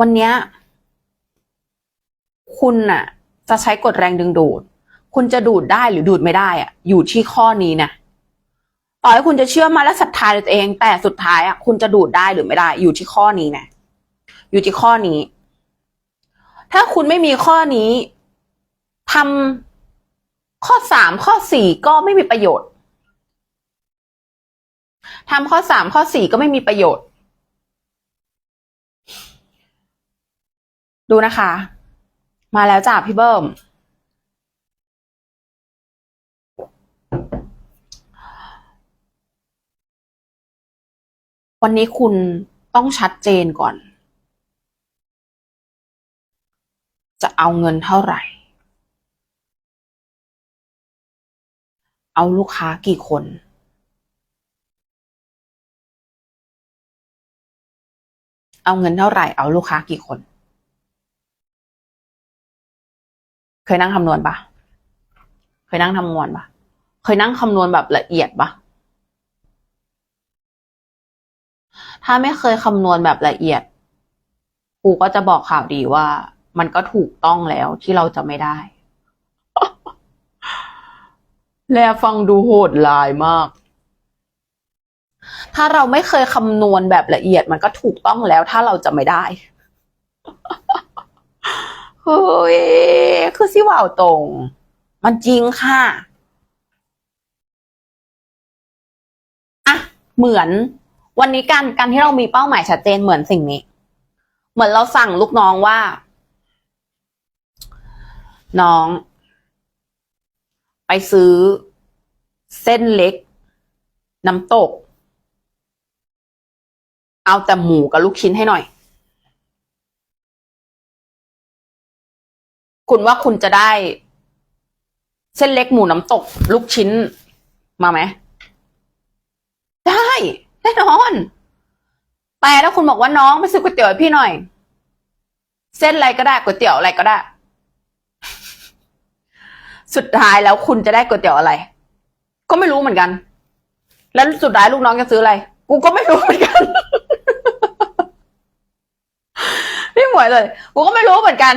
วันเนี้ยคุณน่ะ จะใช้กฎแรงดึงดูด คุณจะดูดได้หรือดูดไม่ได้อะอยู่ที่ข้อนี้นะต่อให้คุณจะเชื่อมาและศรัทธาในตัวเอง แต่สุดท้ายอะคุณจะดูดได้หรือไม่ได้ อยู่ที่ข้อนี้นะอยู่ที่ข้อนี้ ถ้าคุณไม่มีข้อนี้ทำข้อสามข้อสี่ก็ไม่มีประโยชน์ทำข้อสามข้อสี่ก็ไม่มีประโยชน์ ดูนะคะ มาแล้วจ้าพี่เบิ้มวันนี้คุณต้องชัดเจนก่อน จะเอาเงินเท่าไหร่ เอาลูกค้ากี่คน เอาเงินเท่าไหร่ เอาลูกค้ากี่คน เคยนั่งคำนวณปะเคยนั่งทำงวนปะเคยนั่งคำนวณแบบละเอียดปะถ้าไม่เคยคำนวณแบบละเอียดครูก็จะบอกข่าวดีว่า มันก็ถูกต้องแล้วที่เราจะไม่ได้ แล้วฟังดูโหดร้ายมาก ถ้าเราไม่เคยคำนวณแบบละเอียด มันก็ถูกต้องแล้ว ถ้าเราจะไม่ได้ เฮ้ย คือสิว่าวตรง มันจริงค่ะอะเหมือนวันนี้การการที่เรามีเป้าหมายชัดเจนเหมือนสิ่งนี้ เหมือนเราสั่งลูกน้องว่า น้อง ไปซื้อ เส้นเล็ก น้ำตก เอาแต่หมูกับลูกชิ้นให้หน่อย คุณว่าคุณจะได้ เส้นเล็กหมูน้ำตก ลูกชิ้นมาไหม ได้แน่นอน แต่ถ้าคุณบอกว่าน้องไปซื้อก๋วยเตี๋ยวให้พี่หน่อย เส้นอะไรก็ได้ก๋วยเตี๋ยวอะไรก็ได้ สุดท้ายแล้วคุณจะได้ก๋วยเตี๋ยวอะไร ก็ไม่รู้เหมือนกัน แล้วสุดท้ายลูกน้องจะซื้ออะไรกูก็ไม่รู้เหมือนกันพี่หมวยเลยกูก็ไม่รู้เหมือนกัน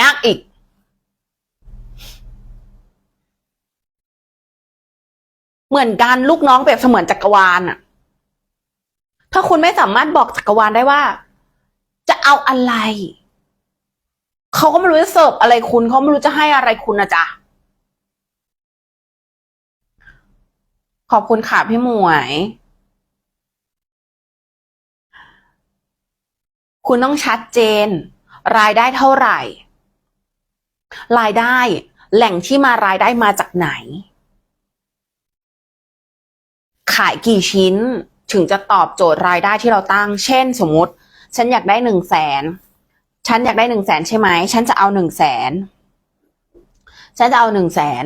ยากอีก เหมือนกันลูกน้องเปรียบเสมือนจักรวาลอะถ้าคุณไม่สามารถบอกจักรวาลได้ว่า จะเอาอะไร เขาก็ไม่รู้จะเสิร์ฟอะไรคุณ เขาไม่รู้จะให้อะไรคุณนะจ๊ะขอบคุณค่ะพี่หมวย คุณต้องชัดเจน รายได้เท่าไหร่ รายได้แหล่งที่มารายได้มาจากไหน ขายกี่ชิ้นถึงจะตอบโจทย์รายได้ที่เราตั้ง เช่น สมมติ ฉันอยากได้หนึ่งแสนฉันอยากได้หนึ่งแสนใช่ไหม ฉันจะเอาหนึ่งแสนฉันจะเอาหนึ่งแสน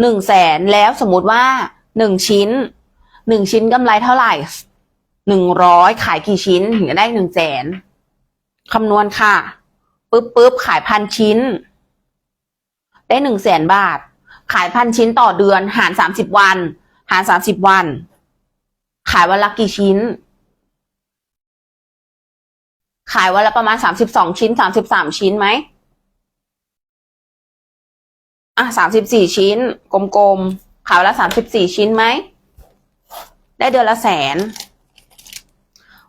หนึ่งแสนแล้วสมมุติว่าหนึ่งชิ้นหนึ่งชิ้นกำไรเท่าไหร่หนึ่งร้อยขายกี่ชิ้นถึงจะได้หนึ่งแสนคำนวณค่ะ ปึ๊บปึ๊บขายพันชิ้น ได้หนึ่งแสนบาท ขายพันชิ้นต่อเดือน หารสามสิบวัน หารสามสิบวัน ขายวันละกี่ชิ้น ขายวันละประมาณสามสิบสองชิ้นสามสิบสามชิ้นไหมอะสามสิบสี่ชิ้น กลมๆ ขายวันละสามสิบสี่ชิ้นไหม ได้เดือนละแสน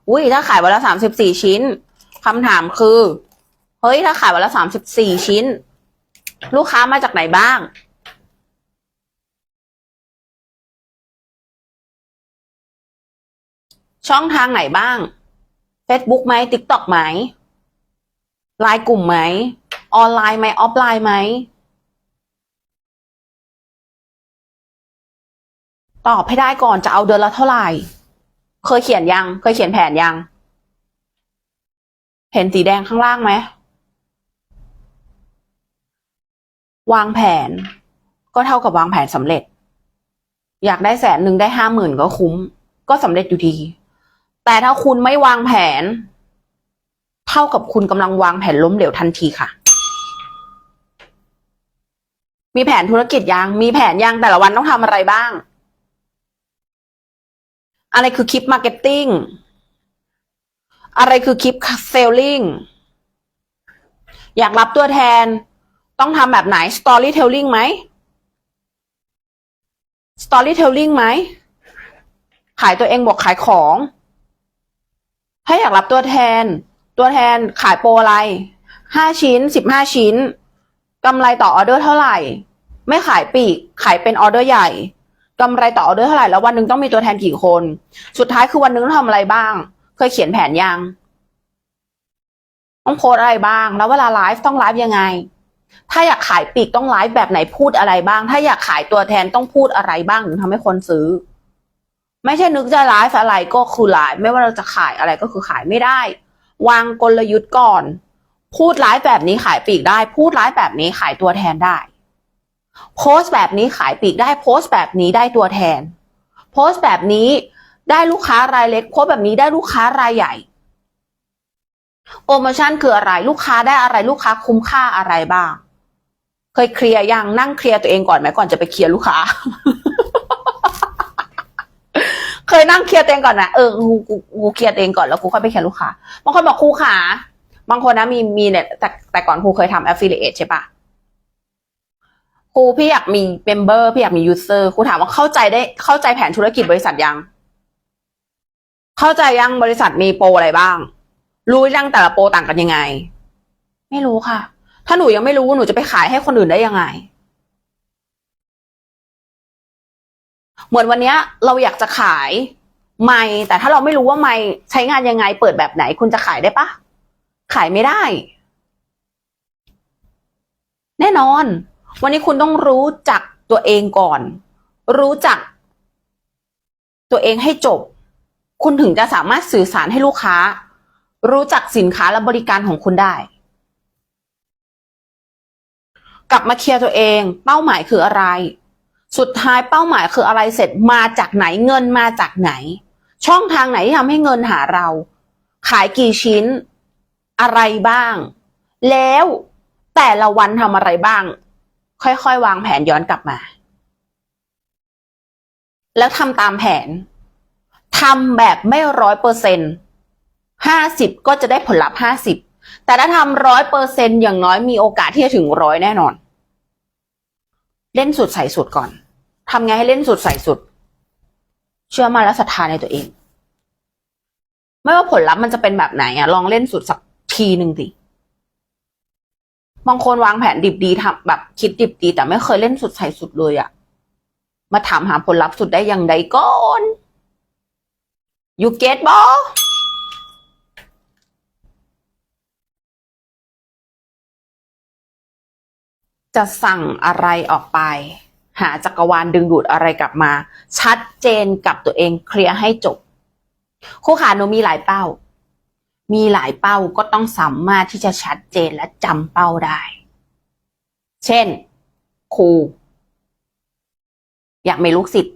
อุ้ยถ้าขายวันละสามสิบสี่ชิ้นคำถามคือ เฮ้ย ถ้าขายวันละสามสิบสี่ชิ้น ลูกค้ามาจากไหนบ้าง ช่องทางไหนบ้าง Facebook ไหม TikTok ไหมไลน์กลุ่มไหม ออนไลน์ไหม ออฟไลน์ไหม ตอบให้ได้ก่อนจะเอาเดือนละเท่าไหร่ เคยเขียนยัง เคยเขียนแผนยัง เห็นสีแดงข้างล่างไหม วางแผน ก็เท่ากับวางแผนสำเร็จ อยากได้แสนหนึ่งได้ห้าหมื่นก็คุ้ม ก็สำเร็จอยู่ดี แต่ถ้าคุณไม่วางแผน เท่ากับคุณกำลังวางแผนล้มเหลวทันทีค่ะ มีแผนธุรกิจยังมีแผนยังแต่ละวันต้องทำอะไรบ้าง อะไรคือคลิปมาร์เก็ตติ้งอะไรคือคลิปเซลลิงอยากรับตัวแทน ต้องทำแบบไหน storytelling ไหม storytelling ไหม ขายตัวเองบอกขายของ ถ้าอยากรับตัวแทน ตัวแทนขายโปรอะไร ห้าชิ้น สิบห้าชิ้น กำไรต่อออเดอร์เท่าไหร่ ไม่ขายปีก ขายเป็นออเดอร์ใหญ่กำไรต่อออเดอร์เท่าไหร่ แล้ววันหนึ่งต้องมีตัวแทนกี่คน สุดท้ายคือวันหนึงต้องทำอะไรบ้าง เคยเขียนแผนยัง ต้องโพสอะไรบ้าง แล้วเวลาไลฟ์ต้องไลฟ์ยังไง ถ้าอยากขายปีกต้องไลฟ์แบบไหนพูดอะไรบ้าง ถ้าอยากขายตัวแทนต้องพูดอะไรบ้างถึงทำให้คนซื้อ ไม่ใช่นึกจะไลฟ์อะไรก็คือไลฟ์ไม่ว่าเราจะขายอะไรก็คือขายไม่ได้ วางกลยุทธ์ก่อน พูดไลฟ์แบบนี้ขายปีกได้ พูดไลฟ์แบบนี้ขายตัวแทนได้ โพสต์แบบนี้ขายปีกได้โพสต์แบบนี้ได้ตัวแทน โพสต์แบบนี้ได้ลูกค้ารายเล็กโพสต์แบบนี้ได้ลูกค้ารายใหญ่ โปรโมชั่นคืออะไรลูกค้าได้อะไรลูกค้าคุ้มค่าอะไรบ้าง เคยเคลียร์ยังนั่งเคลียร์ตัวเองก่อนไหมก่อนจะไปเคลียร์ลูกค้า เคยนั่งเคลียร์ตัวเองก่อนนะเออกูกูกูเคลียร์ตัวเองก่อนแล้วกูค่อยไปเคลียร์ลูกค้าบางคนบอกครูขาบางคนนะมีมีเนี่ยแต่แต่ก่อนครูเคยทำ affiliate ใช่ปะครูพี่อยากมีเมมเบอร์พี่อยากมี user ครูถามว่าเข้าใจได้เข้าใจแผนธุรกิจบริษัทยัง เข้าใจยังบริษัทมีโปรอะไรบ้าง รู้ยังแต่ละโปรต่างกันยังไง ไม่รู้ค่ะ ถ้าหนูยังไม่รู้หนูจะไปขายให้คนอื่นได้ยังไง เหมือนวันนี้เราอยากจะขายไม่แต่ถ้าเราไม่รู้ว่าไม่ใช้งานยังไง เปิดแบบไหน คุณจะขายได้ปะขายไม่ได้ แน่นอน วันนี้คุณต้องรู้จักตัวเองก่อน รู้จัก ตัวเองให้จบ คุณถึงจะสามารถสื่อสารให้ลูกค้า รู้จักสินค้าและบริการของคุณได้ กลับมาเคลียร์ตัวเอง เป้าหมายคืออะไร สุดท้ายเป้าหมายคืออะไรเสร็จมาจากไหนเงินมาจากไหน ช่องทางไหนที่ทำให้เงินหาเรา ขายกี่ชิ้น อะไรบ้าง แล้วแต่ละวันทำอะไรบ้าง ค่อยๆ วางแผนย้อนกลับมา แล้วทำตามแผนทำแบบไม่ร้อยเปอร์เซ็นต์ ห้าสิบก็จะได้ผลลัพธ์ห้าสิบแต่ถ้าทำร้อยเปอร์เซ็นอย่างน้อยมีโอกาสที่จะถึงร้อยแน่นอน เล่นสุดใส่สุดก่อนทำไงให้เล่นสุดใส่สุด เชื่อมาและศรัทธาในตัวเอง ไม่ว่าผลลัพธ์มันจะเป็นแบบไหนอะลองเล่นสุดสักทีหนึ่งสิบางคนวางแผนดิบดีทำแบบคิดดิบดี แต่ไม่เคยเล่นสุดใส่สุดเลยอะมาถามหาผลลัพธ์สุดได้อย่างใดก่อน you get บอ จะสั่งอะไรออกไป หาจักรวาลดึงดูดอะไรกลับมา ชัดเจนกับตัวเองเคลียร์ให้จบครูขาหนูมีหลายเป้า มีหลายเป้าก็ต้องสามารถที่จะชัดเจนและจำเป้าได้ เช่น ครู อยากมีลูกศิษย์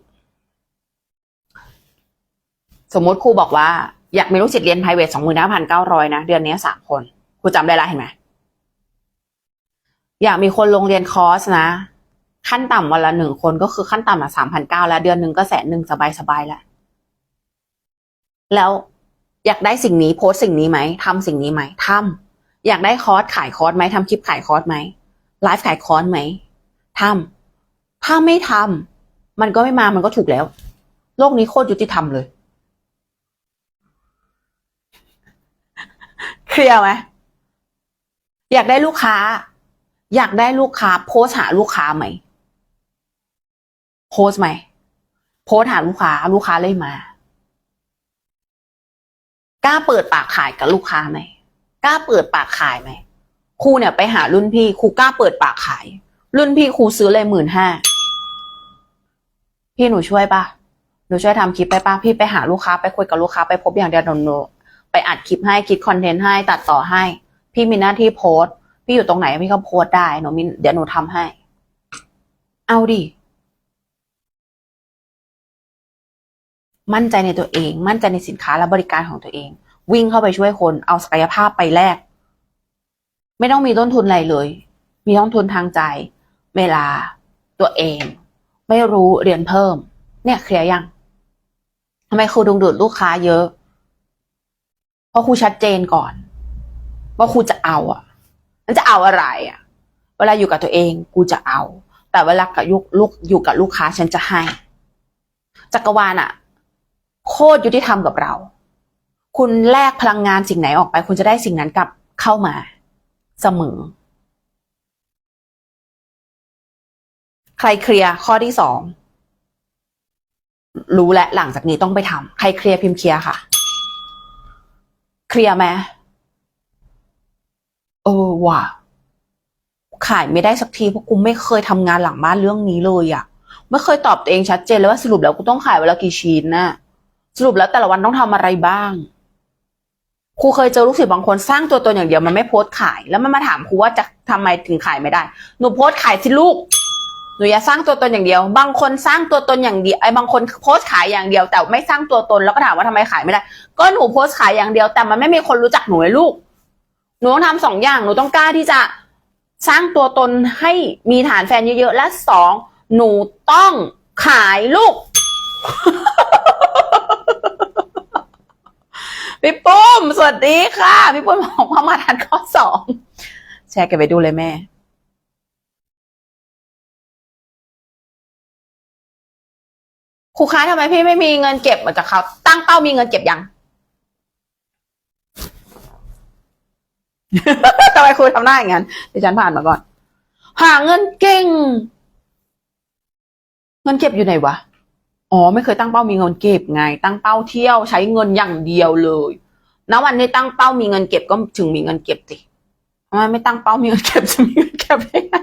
สมมติครูบอกว่า อยากมีลูกศิษย์เรียน private สองหมื่นห้าพันเก้าร้อยนะ เดือนนี้สามคน ครูจำได้ละเห็นไหม อยากมีคนลงเรียนคอร์สนะ ขั้นต่ำวันละหนึ่งคนก็คือขั้นต่ำละสามพันเก้าแล้วเดือนหนึ่งก็แสนหนึ่งสบายสบายๆแล้วแล้วอยากได้สิ่งนี้โพสต์สิ่งนี้ไหมทำสิ่งนี้ไหมทำอยากได้คอร์สขายคอร์สไหมทำคลิปขายคอร์สไหมไลฟ์ขายคอร์สไหมทำถ้าไม่ทำมันก็ไม่มามันก็ถูกแล้ว โลกนี้โคตรยุติธรรมเลย เคลียร์ไหมอยากได้ลูกค้า อยากได้ลูกค้าโพสหาลูกค้าไหมโพสไหมโพสหาลูกค้าลูกค้าเลยมากล้าเปิดปากขายกับลูกค้าไหมกล้าเปิดปากขายไหมครูเนี่ยไปหารุ่นพี่ครูกล้าเปิดปากขาย รุ่นพี่ครูซื้อเลยหมื่นห้าพี่หนูช่วยปะหนูช่วยทำคลิปไปปะพี่ไปหาลูกค้าไปคุยกับลูกค้าไปพบอย่างเดียวหนูไปอัดคลิปให้คิดคอนเทนต์ให้ตัดต่อให้ พี่มีหน้าที่โพสต์ พี่อยู่ตรงไหนพี่ก็โพสต์ได้หนูมีเดี๋ยวหนูทำให้ เอาดิ มั่นใจในตัวเอง มั่นใจในสินค้าและบริการของตัวเอง วิ่งเข้าไปช่วยคนเอาศักยภาพไปแลกไม่ต้องมีต้นทุนอะไรเลย มีต้นทุนทางใจ เวลา ตัวเอง ไม่รู้เรียนเพิ่ม เนี่ยเคลียร์ยังทำไมครูดึงดูดลูกค้าเยอะ เพราะครูชัดเจนก่อน ว่าครูจะเอาอะ แล้วจะเอาอะไรอะ เวลาอยู่กับตัวเองกูจะเอา แต่เวลากับยุลูกอยู่กับลูกค้าฉันจะให้ จักรวาลอะ โคตรยุติธรรมกับเรา คุณแลกพลังงานสิ่งไหนออกไป คุณจะได้สิ่งนั้นกลับเข้ามา เสมอ ใครเคลียร์ข้อที่สองรู้และหลังจากนี้ต้องไปทำใครเคลียร์พิมพ์เคลียร์ค่ะ เคลียร์ไหม เออว่ะ ขายไม่ได้สักทีเพราะกูไม่เคยทำงานหลังบ้านเรื่องนี้เลยอะไม่เคยตอบตัวเองชัดเจนเลยว่าสรุปแล้วกูต้องขายวันละกี่ชิ้นน่ะสรุปแล้วแต่ละวันต้องทำอะไรบ้างครูเคยเจอลูกศิษย์บางคนสร้างตัวตนอย่างเดียวมันไม่โพสต์ขาย แล้วมันมาถามครูว่าจะทำไมถึงขายไม่ได้ หนูโพสต์ขายสิลูกหนูอย่าสร้างตัวตนอย่างเดียว บางคนสร้างตัวตนอย่างเดียวไอ้บางคนโพสต์ขายอย่างเดียว แต่ไม่สร้างตัวตนแล้วก็ถามว่าทำไมขายไม่ได้ ก็หนูโพสต์ขายอย่างเดียว แต่มันไม่มีคนรู้จักหนูเลยลูก นูต้องทำสองอย่างหนูต้องกล้าที่จะสร้างตัวตนให้มีฐานแฟนเยอะๆ และสองหนูต้องขายลูกพี่ปุ้มสวัสดีค่ะพี่ปุ้มบอกว่ามาทันข้อสองแชร์กันไปดูเลยแม่ครูคะทำไมพี่ไม่มีเงินเก็บเหมือนกับเขาตั้งเป้ามีเงินเก็บยัง ทำไมครูทำหน้าอย่างนั้นดิฉันผ่านมาก่อน หาเงินเก่ง เงินเก็บอยู่ไหนวะ อ๋อ ไม่เคยตั้งเป้ามีเงินเก็บไง ตั้งเป้าเที่ยวใช้เงินอย่างเดียวเลยณวันนี้ตั้งเป้ามีเงินเก็บก็ถึงมีเงินเก็บสิทำไมไม่ตั้งเป้ามีเงินเก็บจะมีเงินเก็บได้ไง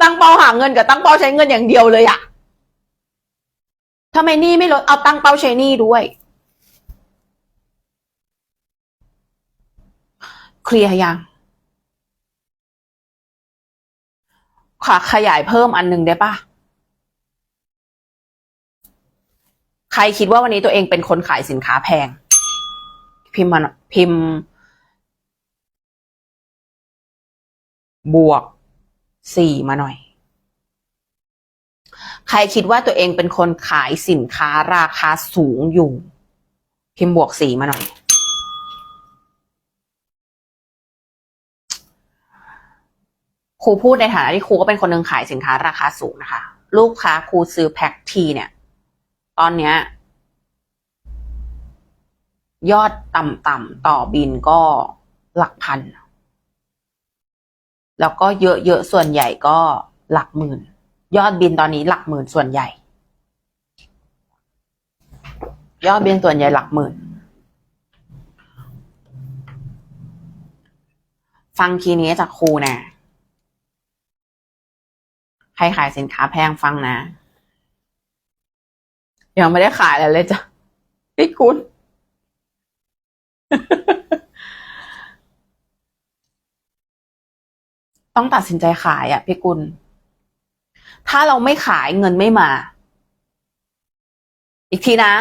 ตั้งเป้าหาเงินกับตั้งเป้าใช้เงินอย่างเดียวเลยอะทำไมนี่ไม่ลดเอาตั้งเป้าใช้นี่ด้วย เคลียร์ยังขอขยายเพิ่มอันหนึ่งได้ปะใครคิดว่าวันนี้ตัวเองเป็นคนขายสินค้าแพง พิมพ์มาพิมพ์ บวกสี่มาหน่อย ใครคิดว่าตัวเองเป็นคนขายสินค้าราคาสูงอยู่ พิมพ์บวกสี่มาหน่อย ครูพูดในฐานะที่ครูก็เป็นคนหนึ่งขายสินค้าราคาสูงนะคะ ลูกค้าครูซื้อแพ็คทีเนี่ย ตอนเนี้ย ยอดต่ำๆต่อบินก็หลักพัน แล้วก็เยอะๆส่วนใหญ่ก็หลักหมื่น ยอดบินตอนนี้หลักหมื่นส่วนใหญ่ ยอดบินส่วนใหญ่หลักหมื่น ฟังคีนี้จากครูนะ ครขายสินค้าแพงฟังนะ ยังไม่ได้ขายอะไรเลยจ้ะพี่คุณต้องตัดสินใจขายอะพี่กุล ถ้าเราไม่ขายเงินไม่มา อีกทีนะ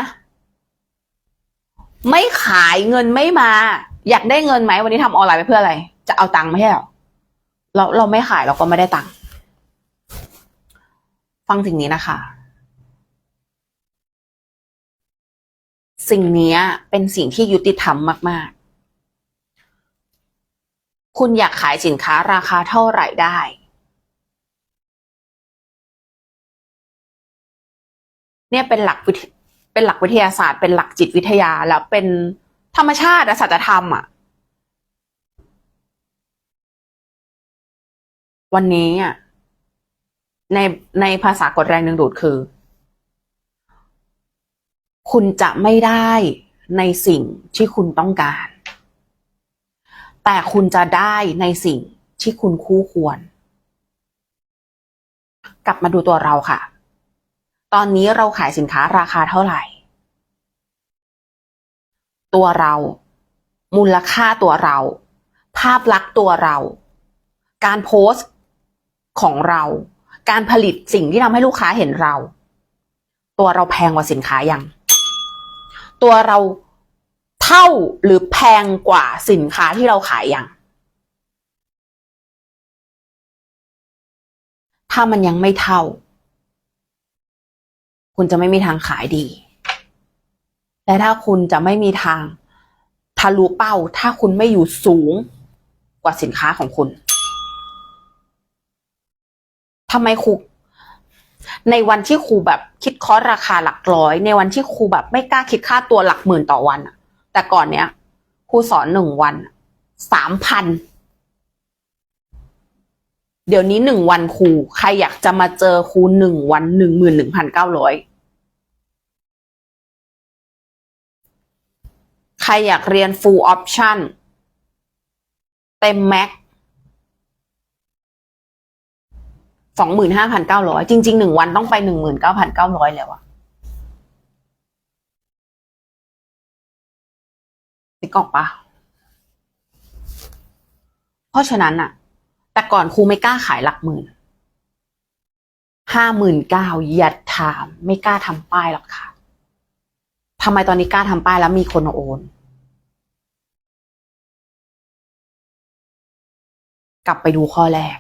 ไม่ขายเงินไม่มา อยากได้เงินไหมวันนี้ทำออนไลน์ไปเพื่ออะไร จะเอาตังค์ไม่ใช่หรอเราเราไม่ขายเราก็ไม่ได้ตังค์ ฟังสิ่งนี้นะคะ สิ่งนี้เป็นสิ่งที่ยุติธรรมมาก ๆ คุณอยากขายสินค้าราคาเท่าไหร่ได้ เนี่ยเป็นหลักวิเป็นหลักวิทยาศาสตร์ เป็นหลักจิตวิทยาแล้วเป็นธรรมชาติอะสัจธรรมอะวันนี้อะ ในในภาษากฎแรงดึงดูดคือ คุณจะไม่ได้ในสิ่งที่คุณต้องการ แต่คุณจะได้ในสิ่งที่คุณคู่ควร กลับมาดูตัวเราค่ะ ตอนนี้เราขายสินค้าราคาเท่าไหร่ ตัวเรา มูลค่าตัวเรา ภาพลักษณ์ตัวเรา การโพสต์ของเรา การผลิตสิ่งที่ทำให้ลูกค้าเห็นเรา ตัวเราแพงกว่าสินค้ายัง ตัวเราเท่าหรือแพงกว่าสินค้าที่เราขายยัง ถ้ามันยังไม่เท่า คุณจะไม่มีทางขายดี และถ้าคุณจะไม่มีทางทะลุเป้า ถ้าคุณไม่อยู่สูงกว่าสินค้าของคุณ ทำไมครูในวันที่ครูแบบคิดคอร์สราคาหลักร้อย ในวันที่ครูแบบไม่กล้าคิดค่าตัวหลักหมื่นต่อวันอะแต่ก่อนเนี้ยครูสอนหนึ่งวันสามพันเดี๋ยวนี้หนึ่งวันครูใครอยากจะมาเจอครูหนึ่งวันหนึ่งหมื่นหนึ่งพันเก้าร้อยใครอยากเรียน full option เต็มแม็ก สองหมื่นห้าพันเก้าร้อยจริงๆหนึ่งวันต้องไปหนึ่งหมื่นเก้าพันเก้าร้อยแล้วอะติกออกปะเพราะฉะนั้นอะแต่ก่อนครูไม่กล้าขายหลักหมื่นห้าหมื่นเก้าอย่าถาม ไม่กล้าทำป้ายหรอกค่ะทำไมตอนนี้กล้าทำป้ายแล้วมีคนโอนกลับไปดูข้อแรก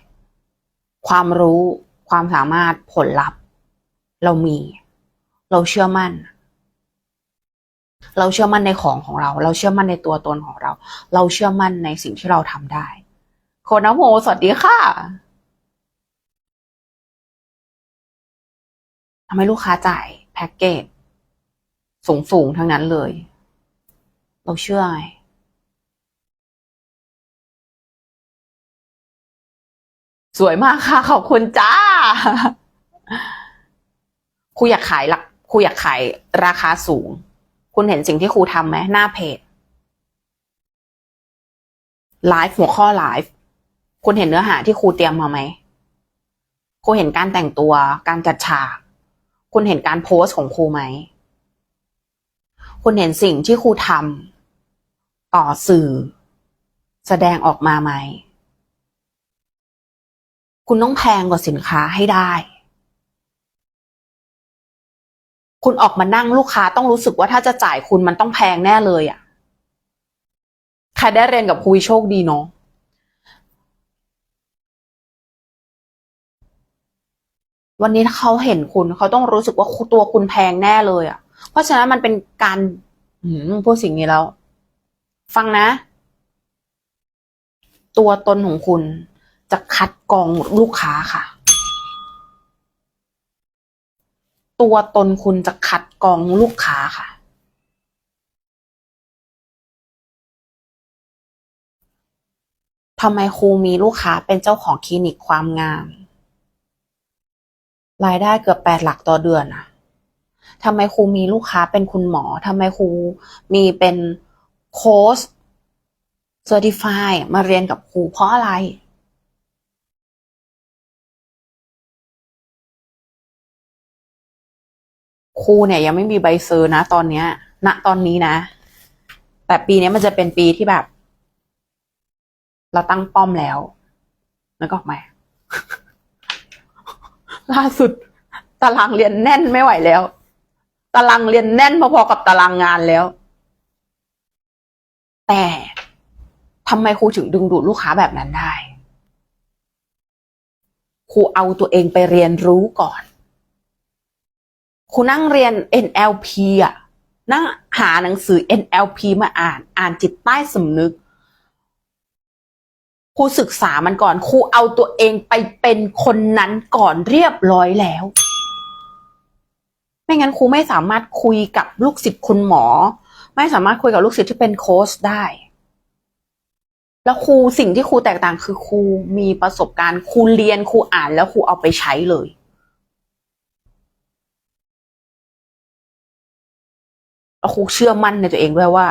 ความรู้ความสามารถผลลัพธ์ เรามี เราเชื่อมั่น เราเชื่อมั่นในของของเรา เราเชื่อมั่นในตัวตนของเรา เราเชื่อมั่นในสิ่งที่เราทำได้โคนน้ำโมสวัสดีค่ะทำให้ลูกค้าจ่ายแพ็กเกจสูงสูงๆทั้งนั้นเลย เราเชื่อไง สวยมากค่ะ ขอบคุณจ้าครูอยากขายหลักครูอยากขายราคาสูง คุณเห็นสิ่งที่ครูทำไหมหน้าเพจไลฟ์หัวข้อไลฟ์คุณเห็นเนื้อหาที่ครูเตรียมมาไหมครูเห็นการแต่งตัวการจัดฉาก คุณเห็นการโพสต์ของครูไหม คุณเห็นสิ่งที่ครูทำต่อสื่อ แสดงออกมาไหม คุณต้องแพงกว่าสินค้าให้ได้ คุณออกมานั่งลูกค้าต้องรู้สึกว่าถ้าจะจ่ายคุณมันต้องแพงแน่เลยอะ่ะใครได้เรียนกับคุยโชคดีเนาะวันนี้เขาเห็นคุณเขาต้องรู้สึกว่าตัวคุณแพงแน่เลยอะ่ะ เพราะฉะนั้นมันเป็นการพูดสิ่งนี้แล้ว ฟังนะ ตัวตนของคุณ จะคัดกรองลูกค้าค่ะ ตัวตนคุณจะคัดกรองลูกค้าค่ะ ทำไมครูมีลูกค้าเป็นเจ้าของคลินิกความงาม รายได้เกือบแปดหลักต่อเดือนอะทำไมครูมีลูกค้าเป็นคุณหมอ ทำไมครูมีเป็นโค้ชเซอร์ติฟายมาเรียนกับครูเพราะอะไร ครูเนี่ยยังไม่มีใบเซอร์นะตอนเนี้ย ณตอนนี้นะ แต่ปีนี้มันจะเป็นปีที่แบบ เราตั้งป้อมแล้วนึกออกไหมล่าสุด ตารางเรียนแน่นไม่ไหวแล้ว ตารางเรียนแน่นพอๆกับตารางงานแล้ว แต่ทำไมครูถึงดึงดูดลูกค้าแบบนั้นได้ครูเอาตัวเองไปเรียนรู้ก่อน ครูนั่งเรียน NLP อะ นั่งหาหนังสือ NLP มาอ่าน อ่านจิตใต้สำนึก ครูศึกษามันก่อน ครูเอาตัวเองไปเป็นคนนั้นก่อนเรียบร้อยแล้ว ไม่งั้นครูไม่สามารถคุยกับลูกศิษย์คุณหมอ ไม่สามารถคุยกับลูกศิษย์ที่เป็นโค้ชได้ แล้วครูสิ่งที่ครูแตกต่างคือครูมีประสบการณ์ ครูเรียน ครูอ่านแล้วครูเอาไปใช้เลย แล้วครูเชื่อมั่นในตัวเองด้วยว่า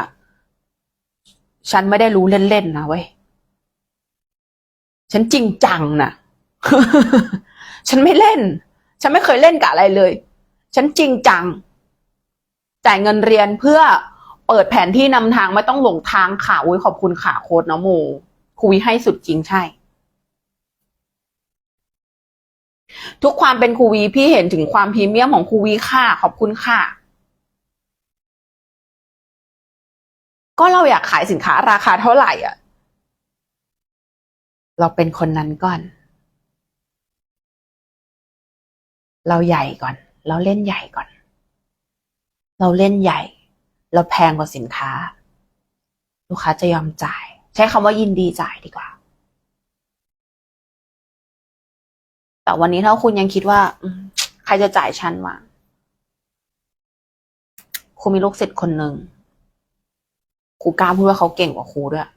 ฉันไม่ได้รู้เล่นๆนะเว้ย ฉันจริงจังนะฉันไม่เล่น ฉันไม่เคยเล่นกับอะไรเลย ฉันจริงจัง จ่ายเงินเรียนเพื่อเปิดแผนที่นำทางไม่ต้องหลงทางค่ะอุ้ยขอบคุณค่ะโค้ดนะโมคุยให้สุดจริงใช่ ทุกความเป็นครูวีพี่เห็นถึงความพรีเมียมของครูวีค่ะ ขอบคุณค่ะ ก็เราอยากขายสินค้าราคาเท่าไหร่อะ เราเป็นคนนั้นก่อน เราใหญ่ก่อน เราเล่นใหญ่ก่อน เราเล่นใหญ่แล้วแพงกว่าสินค้า ลูกค้าจะยอมจ่าย ใช้คำว่ายินดีจ่ายดีกว่า แต่วันนี้ถ้าคุณยังคิดว่าใครจะจ่ายฉันวะครูมีลูกศิษย์คนหนึ่ง ครูกล้าพูดว่าเขาเก่งกว่าครูด้วย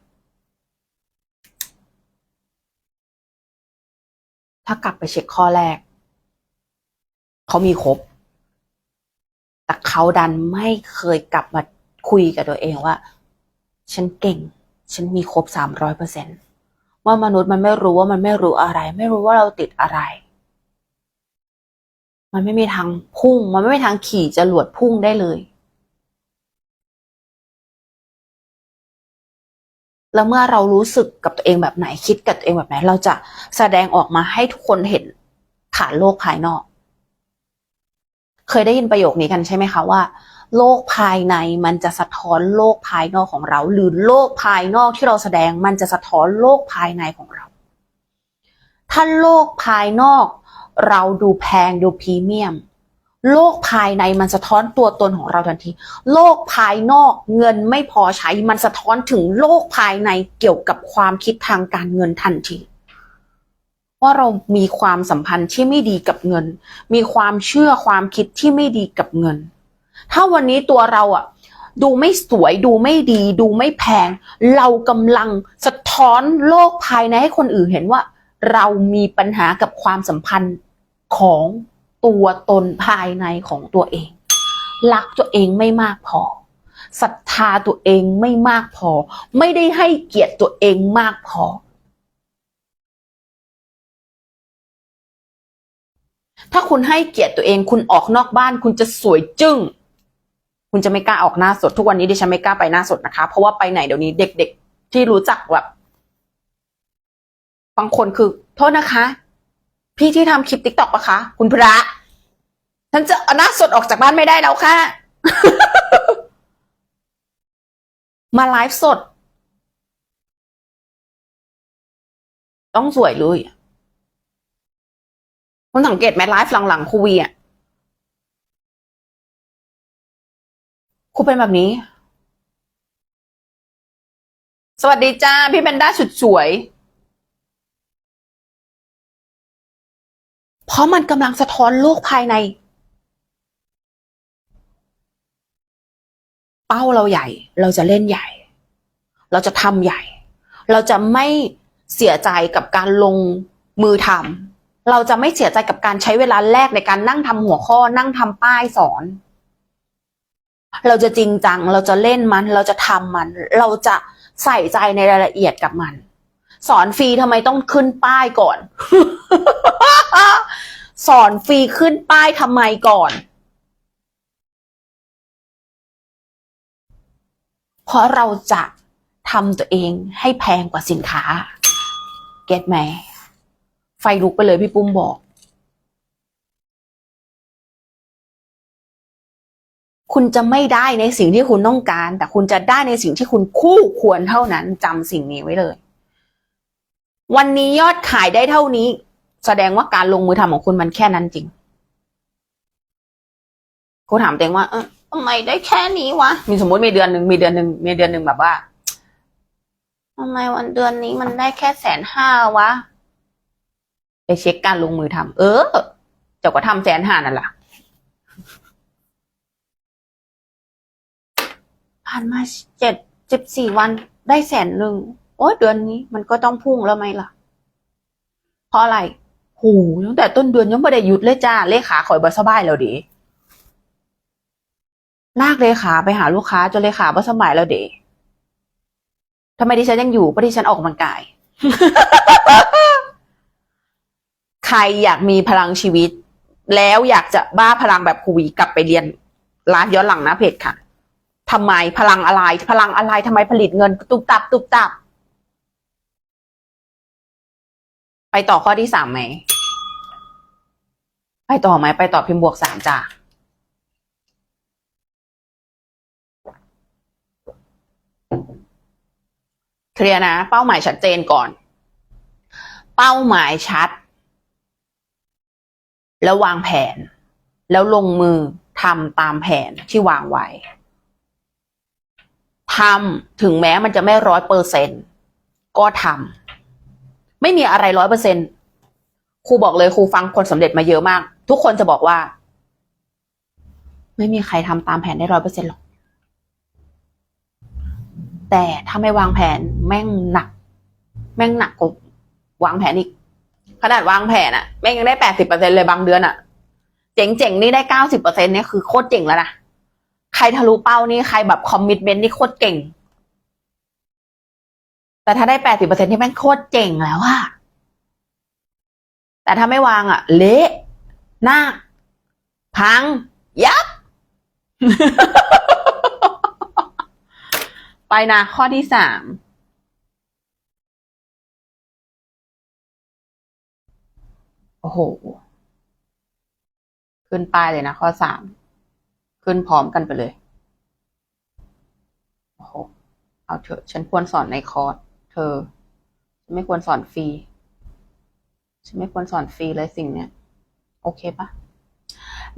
ถ้ากลับไปเช็คข้อแรก เขามีครบ แต่เขาดันไม่เคยกลับมาคุยกับตัวเองว่า ฉันเก่ง ฉันมีครบสามร้อยเปอร์เซ็นว่ามนุษย์มันไม่รู้ว่ามันไม่รู้อะไร ไม่รู้ว่าเราติดอะไร มันไม่มีทางพุ่ง มันไม่มีทางขี่จรวดพุ่งได้เลย แล้วเมื่อเรารู้สึกกับตัวเองแบบไหนคิดกับตัวเองแบบไหน เราจะแสดงออกมาให้ทุกคนเห็นผ่านโลกภายนอก เคยได้ยินประโยคนี้กันใช่ไหมคะว่า โลกภายในมันจะสะท้อนโลกภายนอกของเรา หรือโลกภายนอกที่เราแสดงมันจะสะท้อนโลกภายในของเรา ถ้าโลกภายนอก เราดูแพงดูพรีเมียม โลกภายในมันสะท้อนตัวตนของเราทันที โลกภายนอกเงินไม่พอใช้ มันสะท้อนถึงโลกภายในเกี่ยวกับความคิดทางการเงินทันที ว่าเรามีความสัมพันธ์ที่ไม่ดีกับเงิน มีความเชื่อความคิดที่ไม่ดีกับเงิน ถ้าวันนี้ตัวเราอะดูไม่สวยดูไม่ดี ดูไม่แพง เรากำลังสะท้อนโลกภายในให้คนอื่นเห็นว่า เรามีปัญหากับความสัมพันธ์ของ ตัวตนภายในของตัวเอง รักตัวเองไม่มากพอศรัทธาตัวเองไม่มากพอ ไม่ได้ให้เกียรติตัวเองมากพอ ถ้าคุณให้เกียรติตัวเองคุณออกนอกบ้าน คุณจะสวยจึ้งคุณจะไม่กล้าออกหน้าสดทุกวันนี้ดิฉันไม่กล้าไปหน้าสดนะคะ เพราะว่าไปไหนเดี๋ยวนี้เด็ก ๆ ที่รู้จักแบบบางคนคือ โทษนะคะ พี่ที่ทำคลิปติ๊กต็อกปะคะคุณพระฉันจะเอาหน้าสดออกจากบ้านไม่ได้แล้วค่ะ มาไลฟ์สด ต้องสวยเลยคุณสังเกตไหมไลฟ์หลังๆครูวีอะครูเป็นแบบนี้ สวัสดีจ้า พี่เบนด้าสุดสวย เพราะมันกำลังสะท้อนโลกภายใน เป้าเราใหญ่ เราจะเล่นใหญ่ เราจะทำใหญ่ เราจะไม่เสียใจกับการลงมือทำเราจะไม่เสียใจกับการใช้เวลาแรกในการนั่งทำหัวข้อ นั่งทำป้ายสอน เราจะจริงจัง เราจะเล่นมัน เราจะทำมัน เราจะใส่ใจในรายละเอียดกับมัน สอนฟรีทำไมต้องขึ้นป้ายก่อน สอนฟรีขึ้นป้ายทำไมก่อน เพราะเราจะทำตัวเองให้แพงกว่าสินค้า เก็ตไหม ไฟลุกไปเลยพี่ปุ้มบอก คุณจะไม่ได้ในสิ่งที่คุณต้องการ แต่คุณจะได้ในสิ่งที่คุณคู่ควรเท่านั้นจำสิ่งนี้ไว้เลย วันนี้ยอดขายได้เท่านี้ แสดงว่าการลงมือทำของคุณมันแค่นั้นจริงกูถามตัวเองว่า เออทำไมได้แค่นี้วะ มีสมมติมีเดือนหนึ่งมีเดือนหนึ่งมีเดือนหนึ่งแบบว่าทำไมวันเดือนนี้มันได้แค่แสนห้าวะ ไปเช็คการลงมือทำเออ เจ้าก็ทำแสนห้านั่นแหละผ่านมาเจ็ดสิบสี่วันได้แสนหนึ่ง โอ้เดือนนี้มันก็ต้องพุ่งแล้วไหมล่ะ เพราะอะไรหูตั้งแต่ต้นเดือนยังไม่ได้หยุดเลยจ้า เลขาข่อยบสบายแล้วดิลากเลขาไปหาลูกค้าจนเลขาบสบายแล้วเดะทำไมดิฉันยังอยู่เพราะดิฉันออกกำลังกาย ใครอยากมีพลังชีวิต แล้วอยากจะบ้าพลังแบบครูวีกลับไปเรียนร้านย้อนหลังนะเพจค่ะทำไมพลังอะไร พลังอะไรทำไมผลิตเงินตุบตับตุบตับ ไปต่อข้อที่สามไหม ไปต่อไหม ไปต่อพิมพ์บวกสามจ้ะเคลียร์นะ เป้าหมายชัดเจนก่อน เป้าหมายชัด แล้ววางแผน แล้วลงมือทำตามแผนที่วางไว้ทำถึงแม้มันจะไม่ร้อยเปอร์เซ็นก็ทำ ไม่มีอะไรร้อยเปอร์เซ็นครูบอกเลยครูฟังคนสำเร็จมาเยอะมาก ทุกคนจะบอกว่า ไม่มีใครทำตามแผนได้ร้อยเปอร์เซ็นหรอก แต่ถ้าไม่วางแผนแม่งหนัก แม่งหนักกว่าวางแผนอีก ขนาดวางแผนอะแม่งยังได้แปดสิบเปอร์เซ็นเลยบางเดือนอะเจ๋งๆนี่ได้เก้าสิบเปอร์เซ็นเนี่ยคือโคตรเจ๋งแล้วนะ ใครทะลุเป้านี่ใครแบบคอมมิชเมนต์นี่โคตรเก่ง แต่ถ้าได้แปดสิบเปอร์เซ็นที่แม่งโคตรเจ๋งแล้วอะแต่ถ้าไม่วางอะเละหน้าพัง ยับ ไปนะ ข้อที่สามโอ้โห ขึ้นป้ายเลยนะ ข้อสาม ขึ้นพร้อมกันไปเลย โอ้โห เอาเถอะ ฉันควรสอนในคอร์ส เธอฉันไม่ควรสอนฟรีฉันไม่ควรสอนฟรีเลยสิ่งเนี้ย โอเคปะ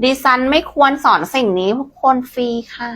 ดิฉันไม่ควรสอนสิ่งนี้ควรฟรีค่ะ